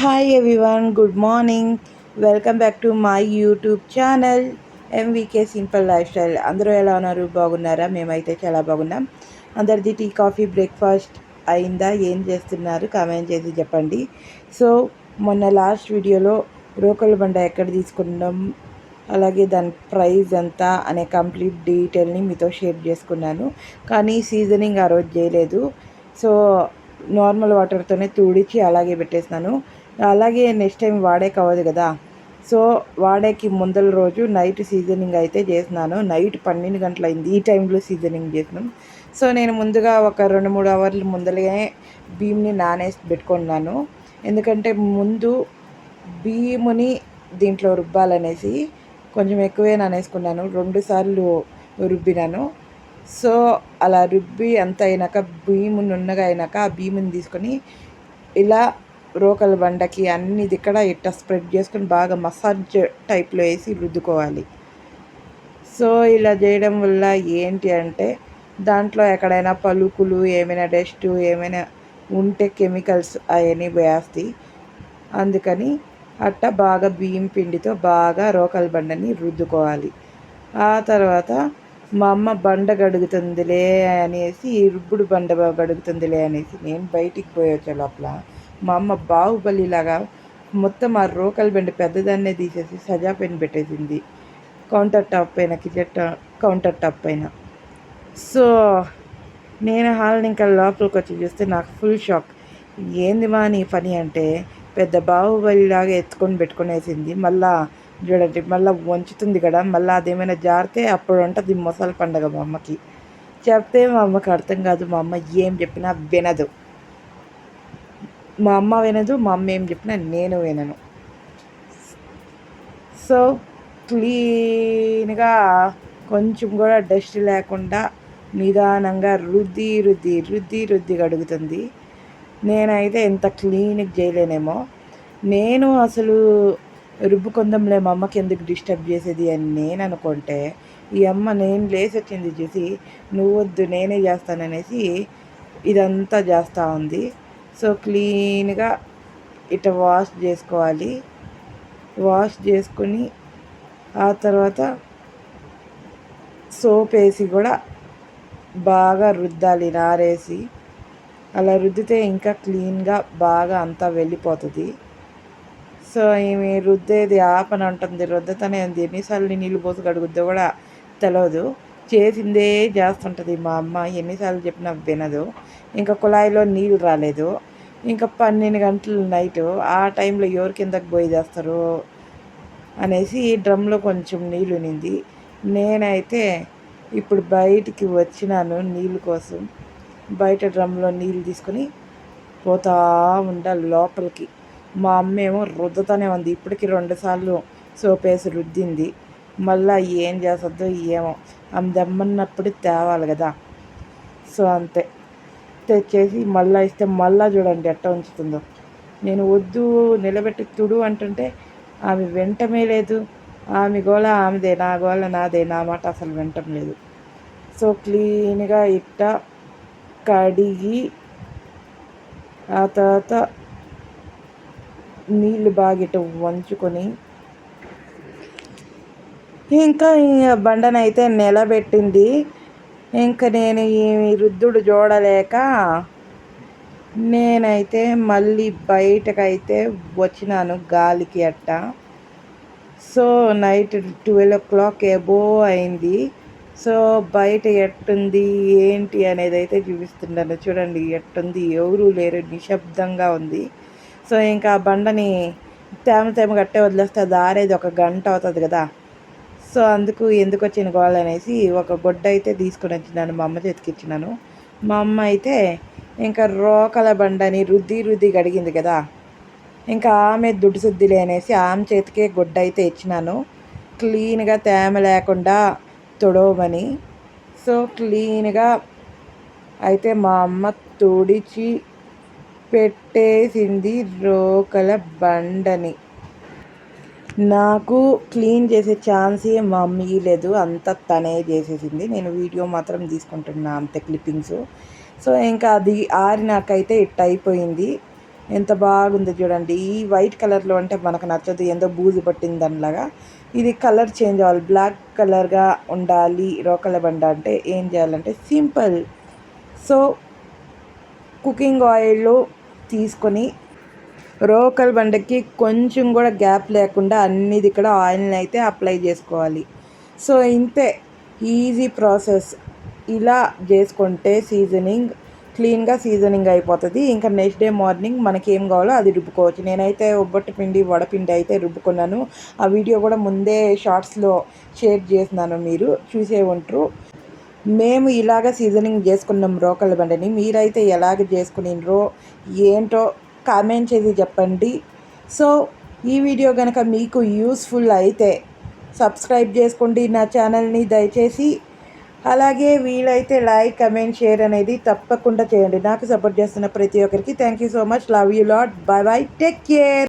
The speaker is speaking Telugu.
Hi everyone good morning welcome back to my YouTube channel M V K simple lifestyle అందరూ ఎలా ఉన్నారు? బాగున్నారా? మేమైతే చాలా బాగున్నాం. అందరిది టీ కాఫీ బ్రేక్ఫాస్ట్ అయిందా? ఏం చేస్తున్నారు? కామెంట్ చేసి చెప్పండి. సో మొన్న లాస్ట్ వీడియోలో రోకల్ బండ ఎక్కడ తీసుకున్నాం? అలాగే దాని ప్రైస్ ఎంత అనే కంప్లీట్ డీటెయిల్ని మీతో షేర్ చేసుకున్నాను. కానీ సీజనింగ్ ఆ రోజు చేయలేదు. సో నార్మల్ వాటర్తోనే తుడిచి అలాగే పెట్టేసినాను అలాగే నెక్స్ట్ టైం వాడేకి అవ్వదు కదా. సో వాడేకి ముందల రోజు నైట్ సీజనింగ్ అయితే చేసినాను నైట్ పన్నెండు గంటలైంది ఈ టైంలో సీజనింగ్ చేసినాం సో నేను ముందుగా ఒక రెండు మూడు అవర్లు ముందరగానే భీమ్ని నానేసి పెట్టుకున్నాను. ఎందుకంటే ముందు భీముని దీంట్లో రుబ్బాలనేసి కొంచెం ఎక్కువే నానేసుకున్నాను. రెండు సార్లు రుబ్బినాను. సో అలా రుబ్బి అంత అయినాక భీము నున్నగా అయినాక ఆ భీముని తీసుకొని ఇలా రోకల బండకి అన్ని ఇక్కడ ఇట్ట స్ప్రెడ్ చేసుకొని బాగా మసాజ్ టైప్లో వేసి రుద్దుకోవాలి. సో ఇలా చేయడం వల్ల ఏంటి అంటే దాంట్లో ఎక్కడైనా పలుకులు ఏమైనా డస్ట్ ఏమైనా ఉంటే కెమికల్స్ అవన్నీ వేస్తాయి అందుకని అట్ట బాగా బియ్యం పిండితో బాగా రోకల బండని రుద్దుకోవాలి. ఆ తర్వాత మా అమ్మ బండ గడుగుతుందిలే అనేసి రుబ్బుడు బండ గడుగుతుందిలే అనేసి నేను బయటికి పోయొచ్చా లోపల మా అమ్మ బాహుబలిలాగా మొత్తం ఆ రోకల్ బెండ పెద్దదాన్నే తీసేసి సజా పెన్ పెట్టేసింది. కౌంటర్ టాప్ పైన కిచెన్ కౌంటర్ టాప్ పైన. సో నేను హాల్ని ఇంకా లోపలికి వచ్చి చూస్తే నాకు ఫుల్ షాక్. ఏంది మా నీ పని అంటే పెద్ద బాహుబలిలాగా ఎత్తుకొని పెట్టుకునేసింది. మళ్ళా చూడండి మళ్ళీ వంచుతుంది కదా మళ్ళీ అదేమైనా జారితే అప్పుడు ఉంటుంది మొసలి పండగ మా అమ్మకి. చెప్తే మా అమ్మకి అర్థం కాదు మా అమ్మ ఏం చెప్పినా వినదు. మా అమ్మ వినదు మా అమ్మ ఏం చెప్పినా నేను వినను. సో క్లీన్గా కొంచెం కూడా డస్ట్ లేకుండా నిదానంగా రుద్ది రుద్ది రుద్ది రుద్ది కడుగుతుంది నేనైతే ఎంత క్లీన్గా చేయలేనేమో. నేను అసలు రుబ్బుకుందంలే మా అమ్మకి ఎందుకు డిస్టర్బ్ చేసేది అని నేను అనుకుంటే ఈ అమ్మ నేను లేచి వచ్చింది చూసి నువ్వొద్దు నేనే చేస్తాననేసి ఇదంతా చేస్తూ ఉంది. సో క్లీన్గా ఇట్లా వాష్ చేసుకోవాలి. వాష్ చేసుకుని ఆ తర్వాత సోప్ వేసి కూడా బాగా రుద్దాలి నారేసి. అలా రుద్దితే ఇంకా క్లీన్గా బాగా అంతా వెళ్ళిపోతుంది. సో ఈమె రుద్దేది ఆపని ఉంటుంది రుద్దతనే ఉంది. ఎన్నిసార్లు నీళ్ళు పోసి కడుగుద్దో కూడా తెలియదు చేసిందే చేస్తుంటుంది మా అమ్మ. ఎన్నిసార్లు చెప్పినా వినదు. ఇంకా కుళాయిలో నీళ్ళు రాలేదు. ఇంకా పన్నెండు గంటలు నైట్ ఆ టైంలో ఎవరి కిందకి పోయి చేస్తారు అనేసి డ్రమ్లో కొంచెం నీళ్ళు నింది నేనైతే ఇప్పుడు బయటికి వచ్చినాను నీళ్ళు కోసం. బయట డ్రమ్లో నీళ్ళు తీసుకొని పోతా ఉండాలి లోపలికి. మా అమ్మ ఏమో రుద్దతోనే ఉంది. ఇప్పటికి రెండుసార్లు సోపేసి రుద్దింది. మళ్ళీ ఏం చేస్తుందో ఏమో. ఆమె దమ్మన్నప్పుడు తేవాలి కదా. సో అంతే. తెచ్చేసి మళ్ళీ ఇస్తే మళ్ళీ చూడండి ఎట్ట ఉంచుతుందో. నేను వద్దు నిలబెట్టి తుడు అంటుంటే ఆమె వెంటమే లేదు. ఆమె గోళ ఆమెదే నా గోళ నాదే నా మాట అసలు వింటం లేదు. సో క్లీన్గా ఇట్ట కడిగి ఆ తర్వాత నీళ్ళు బాగా ఇట్ట వంచుకొని ఇంకా బండనైతే నిలబెట్టింది. ఇంకా నేను ఈ రుద్దుడు చూడలేక నేనైతే మళ్ళీ బయటకైతే వచ్చినాను గాలికి అట్ట. So night twelve o'clock above అయింది. సో బయట ఎట్టుంది ఏంటి అనేది అయితే చూపిస్తున్నాను చూడండి ఎట్టుంది ఎవరూ లేరు నిశ్శబ్దంగా ఉంది. సో ఇంకా బండని తేమ తేమ కట్టే వదిలేస్తే దారేది ఒక గంట అవుతుంది కదా. సో అందుకు ఎందుకు వచ్చిన గోళ అనేసి ఒక గుడ్డ అయితే తీసుకొని వచ్చినాను మా అమ్మ చేతికి ఇచ్చినాను. మా అమ్మ అయితే ఇంకా రోకల బండని రుద్ది రుద్ది గడిగింది కదా. ఇంకా ఆమె దుడ్డు శుద్ధిలే అనేసి ఆమె చేతికే గుడ్డ అయితే ఇచ్చినాను. క్లీన్గా తేమ లేకుండా తొడవమని. సో క్లీన్గా అయితే మా అమ్మ తుడిచి పెట్టేసింది రోకల బండని. నాకు క్లీన్ చేసే ఛాన్సే మా మమ్మీ లేదు అంత తనే చేసేసింది. నేను వీడియో మాత్రం తీసుకుంటున్నా అంతే క్లిప్పింగ్స్. సో ఇంకా అది ఆరినాకైతే ఇట్ అయిపోయింది. ఎంత బాగుంది చూడండి. ఈ వైట్ కలర్లో అంటే మనకు నచ్చదు ఏందో బూజు పట్టింది దానిలాగా. ఇది కలర్ చేంజ్ అవ్వాలి. బ్లాక్ కలర్గా ఉండాలి రోకల బండ అంటే ఏం చేయాలంటే సింపుల్. సో కుకింగ్ ఆయిల్ తీసుకొని రోకల్ బండకి కొంచెం కూడా గ్యాప్ లేకుండా అన్నిది ఇక్కడ ఆయిల్ని అయితే అప్లై చేసుకోవాలి. సో ఇంతే. Easy process. ఇలా చేసుకుంటే సీజనింగ్ క్లీన్గా సీజనింగ్ అయిపోతుంది. ఇంకా నెక్స్ట్ డే మార్నింగ్ మనకి ఏం కావాలో అది రుబ్బుకోవచ్చు. నేనైతే ఒబ్బట్టు పిండి వడపిండి అయితే రుబ్బుకున్నాను. ఆ వీడియో కూడా ముందే షార్ట్స్లో షేర్ చేసినాను మీరు. చూసే ఉంటారు. మేము ఇలాగ సీజనింగ్ చేసుకున్నాం రోకళ్ళ బండిని. మీరైతే ఎలాగ చేసుకునిండ్రో ఏంటో కామెంట్ చేసి చెప్పండి. సో ఈ వీడియో కనుక మీకు యూస్ఫుల్ అయితే సబ్స్క్రైబ్ చేసుకోండి నా ఛానల్ని దయచేసి. అలాగే వీలైతే లైక్ కమెంట్ షేర్ అనేది తప్పకుండా చేయండి. నాకు సపోర్ట్ చేస్తున్న ప్రతి ఒక్కరికి thank you so much. Love you lot. Bye bye take care.